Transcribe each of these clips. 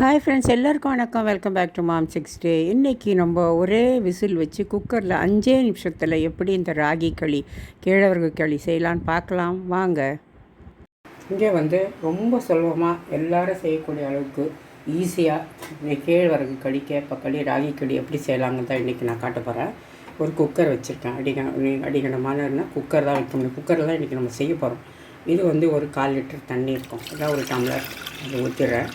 Hi friends எல்லாருக்கும் வணக்கம். Welcome back to mom six day இன்றைக்கி நம்ம ஒரே விசில் வச்சு குக்கரில் அஞ்சே நிமிஷத்தில் எப்படி இந்த ராகி களி கேழவரகு களி செய்யலான்னு பார்க்கலாம். வாங்க. இங்கே வந்து ரொம்ப சுலபமாக எல்லோரும் செய்யக்கூடிய அளவுக்கு ஈஸியாக கேழ்வரகு களி கேப்ப களி ராகி களி எப்படி செய்யலாங்க தான் இன்றைக்கி நான் காட்ட போகிறேன் ஒரு குக்கர் வச்சுருக்கேன். அடிக அடிக்கணமான குக்கர் தான் வைக்க முடியும். குக்கரில் தான் இன்றைக்கி நம்ம செய்ய போகிறோம் இது வந்து ஒரு கால் லிட்டர் தண்ணி இருக்கும். அதான் ஒரு டம்ளர். அதை ஊற்றிடுறேன்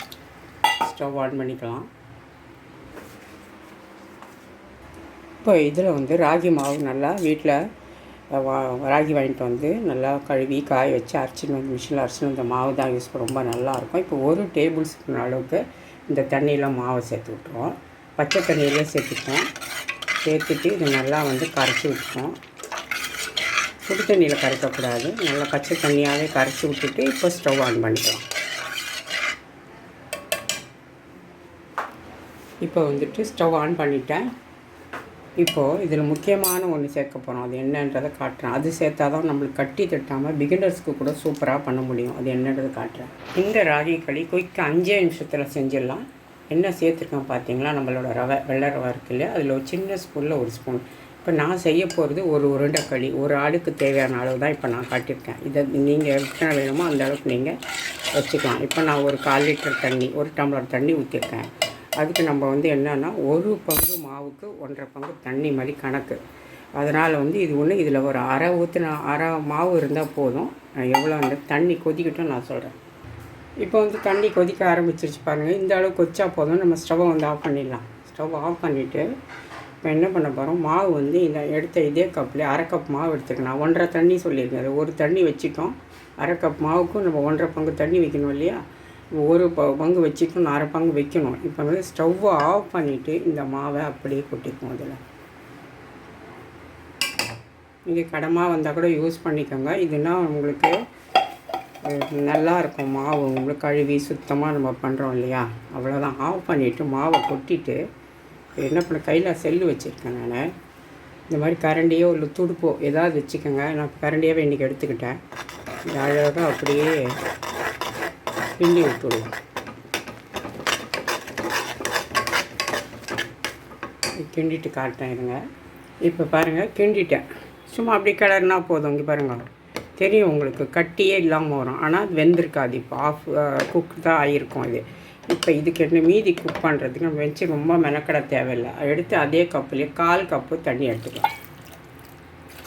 ஸ்டவ் ஆன் பண்ணிக்கலாம். இப்போ இதில் வந்து ராகி மாவு நல்லா வீட்டில் வா ராகி வாங்கிட்டு வந்து நல்லா கழுவி காய வச்சு அரைச்சின்னு வந்து மிஷினில் அரைச்சின்னு வந்த மாவு தான் யூஸ் பண்ண ரொம்ப நல்லாயிருக்கும் இப்போ ஒரு டேபிள் ஸ்பூன் அளவுக்கு இந்த தண்ணியில் மாவை சேர்த்து விட்ருவோம் பச்சை தண்ணியில் சேர்த்துப்போம் சேர்த்துட்டு இது நல்லா வந்து கரைச்சி விட்டுருவோம். சுடு தண்ணியில் கரைக்கக்கூடாது. நல்லா பச்சை தண்ணியாகவே கரைச்சி விட்டுட்டு இப்போ ஸ்டவ் ஆன் பண்ணிக்கலாம். இப்போ வந்துட்டு ஸ்டவ் ஆன் பண்ணிட்டேன். இப்போது இதில் முக்கியமான ஒன்று சேர்க்க போகிறோம் அது என்னன்றதை காட்டுறேன். அது சேர்த்தா தான் நம்மளுக்கு கட்டி தட்டாமல் பிகினர்ஸ்க்கு கூட சூப்பராக பண்ண முடியும். அது என்னன்றது காட்டுறேன். இந்த ராகி களி குயிக்காக அஞ்சே நிமிஷத்தில் செஞ்சிடலாம். என்ன சேர்த்துருக்கோம் பார்த்தீங்களா? நம்மளோட ரவை வெள்ளை ரவை இருக்குல்ல அதில் ஒரு சின்ன ஸ்பூனில் ஒரு ஸ்பூன் இப்போ நான் செய்ய போகிறது ஒரு உருண்டை களி ஒரு ஆளுக்கு தேவையான அளவு தான் இப்போ நான் காட்டியிருக்கேன். இதை நீங்கள் எத்தனை வேணுமோ அந்த அளவுக்கு நீங்கள் வச்சுக்கலாம். இப்போ நான் ஒரு கால் லிட்டர் தண்ணி ஒரு டம்ளர் தண்ணி ஊற்றிருக்கேன் அதுக்கு நம்ம வந்து என்னென்னா ஒரு பங்கு மாவுக்கு ஒன்றரை பங்கு தண்ணி மாதிரி கணக்கு. அதனால் வந்து இது ஒன்று இதில் ஒரு அரை ஊற்றின அரை மாவு இருந்தால் போதும். எவ்வளோ அந்த தண்ணி கொதிக்கட்டும் நான் சொல்கிறேன் இப்போ வந்து தண்ணி கொதிக்க ஆரம்பிச்சிருச்சு பாருங்கள் இந்த அளவு கொச்சா போதும். நம்ம ஸ்டவ்வை வந்து ஆஃப் பண்ணிடலாம். ஸ்டவ் ஆஃப் பண்ணிவிட்டு இப்போ என்ன பண்ண போகிறோம் மாவு வந்து இந்த எடுத்த இதே கப்பில் அரை கப் மாவு எடுத்துக்கலாம் ஒன்றரை தண்ணி சொல்லியிருக்கேன். அது ஒரு தண்ணி வச்சுட்டோம். அரை கப் மாவுக்கும் நம்ம ஒன்றரை பங்கு தண்ணி வைக்கணும் இல்லையா? ஒரு ப பங்கு வச்சுக்கணும் அரை பங்கு வைக்கணும். இப்போ வந்து ஸ்டவ்வை ஆஃப் பண்ணிவிட்டு இந்த மாவை அப்படியே கொட்டிக்கும் அதில் நீங்கள் கடமாக வந்தால் கூட யூஸ் பண்ணிக்கோங்க. இதுனா உங்களுக்கு நல்லா இருக்கும் மாவு. உங்களுக்கு கழுவி சுத்தமாக நம்ம பண்ணுறோம் இல்லையா? அவ்வளோதான் ஆஃப் பண்ணிவிட்டு மாவை கொட்டிட்டு என்ன பண்ண கையில் செல்லு வச்சுருக்கேன் நான். இந்த மாதிரி கரண்டியோ இல்லை துடுப்போ ஏதாவது வச்சுக்கோங்க. நான் கரண்டியாகவே இன்றைக்கி எடுத்துக்கிட்டேன். அழகாக அப்படியே கிண்டி விட்டுடுவோம் கிண்டிட்டு காட்டேன் இருங்க. இப்போ பாருங்கள் கிண்டிட்டேன். சும்மா அப்படி கிளறுனா போதும் இங்கே பாருங்கள் தெரியும் உங்களுக்கு கட்டியே இல்லாமல் வரும். ஆனால் வெந்திருக்காது. இப்போ ஆஃப் குக் தான் ஆகிருக்கும் இது. இப்போ இதுக்கு என்ன மீதி குக் பண்ணுறதுக்கு நம்ம வச்சு ரொம்ப மெனக்கட தேவையில்லை. எடுத்து அதே கப்புலேயே கால் கப்பு தண்ணி எடுத்துக்கலாம்.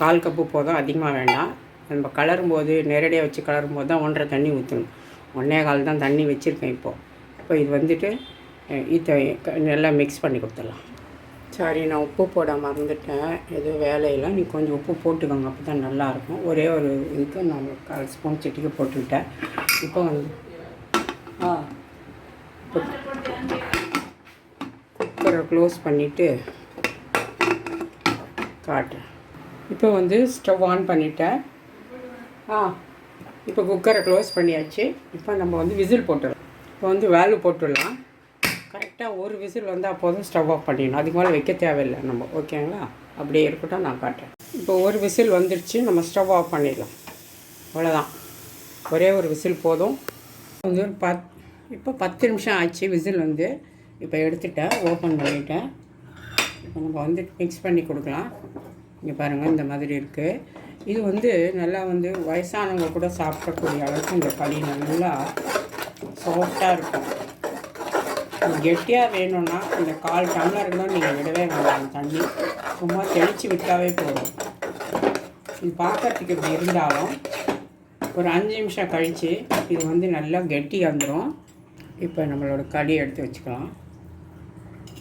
கால் கப்பு போதும் அதிகமாக வேண்டாம். நம்ம கலரும் போது நேரடியாக வச்சு கலரும் போது தான் ஒன்றரை தண்ணி ஊற்றணும் ஒன்றே கால் தான் தண்ணி வச்சுருக்கேன் இப்போது இப்போ இது வந்துட்டு இதை நல்லா மிக்ஸ் பண்ணி கொடுத்துடலாம். சாரி நான் உப்பு போட மறந்துட்டேன். எதுவும் வேலையில் நீ கொஞ்சம் உப்பு போட்டுக்கோங்க. அப்போ தான் நல்லாயிருக்கும். ஒரே ஒரு இதுக்கு நான் கால் ஸ்பூன் சிட்டிக்கு போட்டுக்கிட்டேன். இப்போ வந்து ஆ குக்கரை க்ளோஸ் பண்ணிவிட்டு காட்டுறேன். இப்போ வந்து ஸ்டவ் ஆன் பண்ணிட்டேன். ஆ இப்போ குக்கரை க்ளோஸ் பண்ணியாச்சு. இப்போ நம்ம வந்து விசில் போட்டுடலாம். இப்போ வந்து வேல்யூ போட்டுடலாம். கரெக்டாக ஒரு விசில் வந்தால் போதும் ஸ்டவ் ஆஃப் பண்ணிடணும். அதுக்கு மேலே வைக்க தேவையில்லை நம்ம. ஓகேங்களா? அப்படியே இருக்கட்டும் நான் காட்டுறேன். இப்போ ஒரு விசில் வந்துடுச்சு. நம்ம ஸ்டவ் ஆஃப் பண்ணிடலாம். அவ்வளோதான் ஒரே ஒரு விசில் போதும். வந்து ஒரு பத் இப்போ பத்து நிமிஷம் ஆச்சு விசில் வந்து. இப்போ எடுத்துட்டேன் ஓப்பன் பண்ணிவிட்டேன் இப்போ நம்ம வந்து மிக்ஸ் பண்ணி கொடுக்கலாம். இங்கே பாருங்கள் இந்த மாதிரி இருக்குது இது வந்து நல்லா வந்து வயசானவங்க கூட சாப்பிடக்கூடிய அளவுக்கு இந்த களி நல்லா சாஃப்டாக இருக்கும். கெட்டியாக வேணும்னா இந்த கால் டம்ளர் நீங்கள் விடவே வேண்டாம். தண்ணி சும்மா தெளித்து விட்டாவே போதும். இது பார்க்கறதுக்கு இப்படி இருந்தாலும் ஒரு அஞ்சு நிமிஷம் கழித்து இது வந்து நல்லா கெட்டி வந்துடும் இப்போ நம்மளோட களி எடுத்து வச்சுக்கலாம்.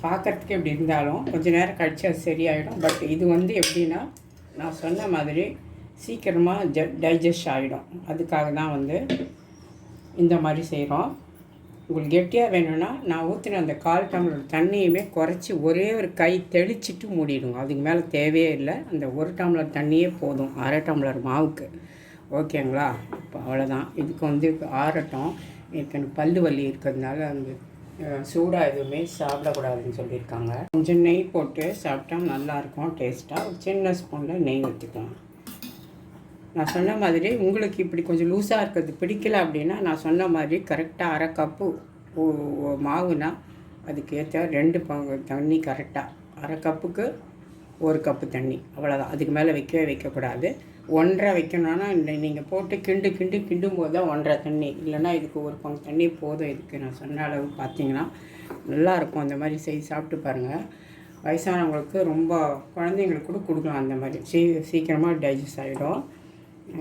பார்க்குறதுக்கு எப்படி இருந்தாலும் கொஞ்சம் நேரம் கழித்து அது சரியாயிடும். பட் இது வந்து எப்படின்னா நான் சொன்ன மாதிரி சீக்கிரமாக ஜ டைஜஸ்ட் ஆகிடும் அதுக்காக தான் வந்து இந்த மாதிரி செய்கிறோம் உங்களுக்கு கெட்டியாக வேணும்னா நான் ஊற்றின அந்த கால் டம்ளர் தண்ணியுமே குறைச்சி ஒரே ஒரு கை தெளிச்சிட்டு மூடிடுங்க. அதுக்கு மேலே தேவையே இல்லை. அந்த ஒரு டம்ளர் தண்ணியே போதும். அரை டம்ளர் மாவுக்கு. ஓகேங்களா? இப்போ அவ்வளோதான் இதுக்கு வந்து ஆறட்டும். எனக்கு எனக்கு பல்லு வலி இருக்கிறதுனால அந்த சூடாக எதுவுமே சாப்பிடக்கூடாதுன்னு சொல்லியிருக்காங்க. கொஞ்சம் நெய் போட்டு சாப்பிட்டா நல்லாயிருக்கும் டேஸ்ட்டாக ஒரு சின்ன ஸ்பூனில் நெய் ஊற்றிக்கலாம் நான் சொன்ன மாதிரி உங்களுக்கு இப்படி கொஞ்சம் லூஸாக இருக்கிறது பிடிக்கல அப்படின்னா நான் சொன்ன மாதிரி கரெக்டாக அரை கப்பு மாவுனா அதுக்கு ஏற்ற ரெண்டு பங்கு தண்ணி கரெக்டாக அரை கப்புக்கு ஒரு கப்பு தண்ணி அவ்வளோதான் அதுக்கு மேலே வைக்கவே வைக்கக்கூடாது. ஒன்றரை வைக்கணும்னா நீங்கள் போட்டு கிண்டு கிண்டு கிண்டும் போது தான் ஒன்றரை தண்ணி. இல்லைன்னா இதுக்கு ஒரு பங்கு தண்ணி போதும் இதுக்கு. நான் சொன்ன அளவு பார்த்தீங்கன்னா நல்லாயிருக்கும் அந்த மாதிரி செய்து சாப்பிட்டு பாருங்கள் வயசானவங்களுக்கு ரொம்ப குழந்தைங்களுக்கு கூட கொடுக்கலாம் அந்த மாதிரி. சீ சீக்கிரமாக டைஜஸ்ட் ஆகிடும்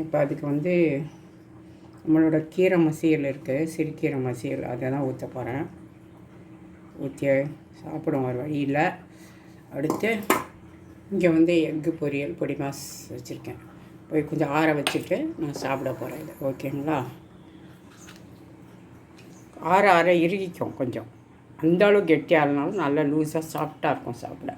இப்போ அதுக்கு வந்து நம்மளோட கீரை மசியல் இருக்குது சிறுகீரை மசியல். அதை தான் ஊற்ற போகிறேன் ஊற்றி சாப்பிடும் ஒரு வழியில் அடுத்து இங்கே வந்து எக்கு பொரியல் பொடி மாஸ் வச்சுருக்கேன். போய் கொஞ்சம் ஆற வச்சுட்டு நான் சாப்பிட போகிறேன் இது. ஓகேங்களா? ஆற ஆற இறுகிக்கும் கொஞ்சம். அந்தளவு கெட்டியாக இருந்தாலும் நல்லா லூஸாக சாஃப்டாக இருக்கும் சாப்பிட.